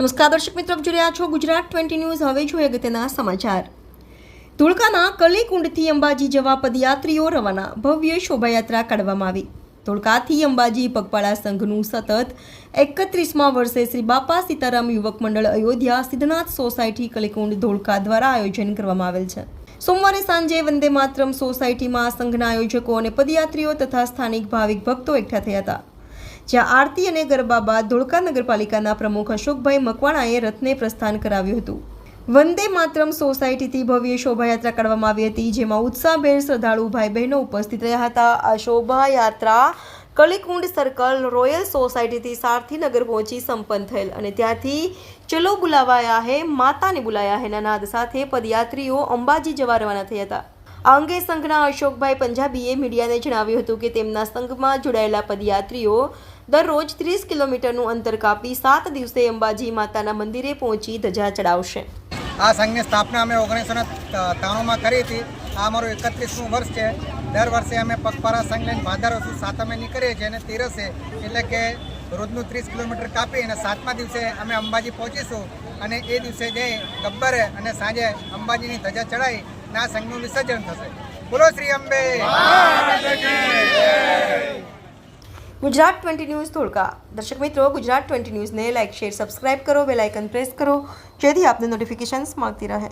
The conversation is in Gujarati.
નમસ્કાર, દર્શક મિત્રો જોઈ રહ્યા છો ગુજરાત ટ્વેન્ટી ન્યૂઝ. હવે જોઈએ અગત્યના સમાચાર. ધોળકાના કલીકુંડથી અંબાજી જવા પદયાત્રીઓ રવાના. ભવ્ય શોભાયાત્રા કાઢવામાં આવી. ધોળકાથી અંબાજી પગપાળા સંઘનું સતત એકત્રીસમાં વર્ષે શ્રી બાપા સીતારામ યુવક મંડળ અયોધ્યા સિદ્ધનાથ સોસાયટી કલીકુંડ ધોળકા દ્વારા આયોજન કરવામાં આવેલ છે. સોમવારે સાંજે વંદે માતરમ સોસાયટીમાં સંઘના આયોજકો અને પદયાત્રીઓ તથા સ્થાનિક ભાવિક ભક્તો એકઠા થયા હતા. જ્યાં આરતી અને ગરબા બાદ ધોળકા નગરપાલિકાના પ્રમુખ અશોકભાઈ મકવાણાએ રથને પ્રસ્થાન કરાવ્યું હતું. વંદે માતરમ સોસાયટીથી ભવ્ય શોભાયાત્રા કાઢવામાં આવી હતી, જેમાં ઉત્સાહભેર શ્રદ્ધાળુ ભાઈ બહેનો ઉપસ્થિત રહ્યા હતા. આ શોભાયાત્રા કલીકુંડ સર્કલ રોયલ સોસાયટીથી સારથીનગર પહોંચી સંપન્ન થયેલ અને ત્યાંથી ચલો બુલાવાયા હે, માતાને બુલાયા હે નાદ સાથે પદયાત્રીઓ અંબાજી જવા રવાના થયા હતા. આ અંગે સંઘના અશોકભાઈ પંજાબીએ મીડિયાને જણાવ્યું હતું કે તેમના સંઘમાં જોડાયેલા પદયાત્રીઓ દરરોજ ત્રીસ કિલોમીટરનું અંતર કાપી સાત દિવસે અંબાજી માતાના મંદિરે પહોંચી ધજા ચડાવશે. આ સંઘની સ્થાપના અમે ઓગણીસો ને ત્રાણુંમાં કરી હતી. આ અમારું એકત્રીસમું વર્ષ છે. દર વર્ષે અમે પગપારા સંઘ લઈને ભાદર સાત સાતમે નીકળીએ છીએ અને તેરસે એટલે કે રોજનું ત્રીસ કિલોમીટર કાપી અને સાતમા દિવસે અમે અંબાજી પહોંચીશું અને એ દિવસે જઈ ગબ્બરે અને સાંજે અંબાજીની ધજા ચડાવી આ સંઘનું વિસર્જન થશે. બોલો શ્રી અંબે. ગુજરાત ટ્વેન્ટી ન્યૂઝ ધોળકા દર્શક મિત્રો ગુજરાત ટ્વેન્ટી ન્યૂઝને લાઇક શેર સબસ્ક્રાઇબ કરો બેલ આઇકન પ્રેસ કરો. જેથી આપને નોટિફિકેશન્સ મળતી રહે.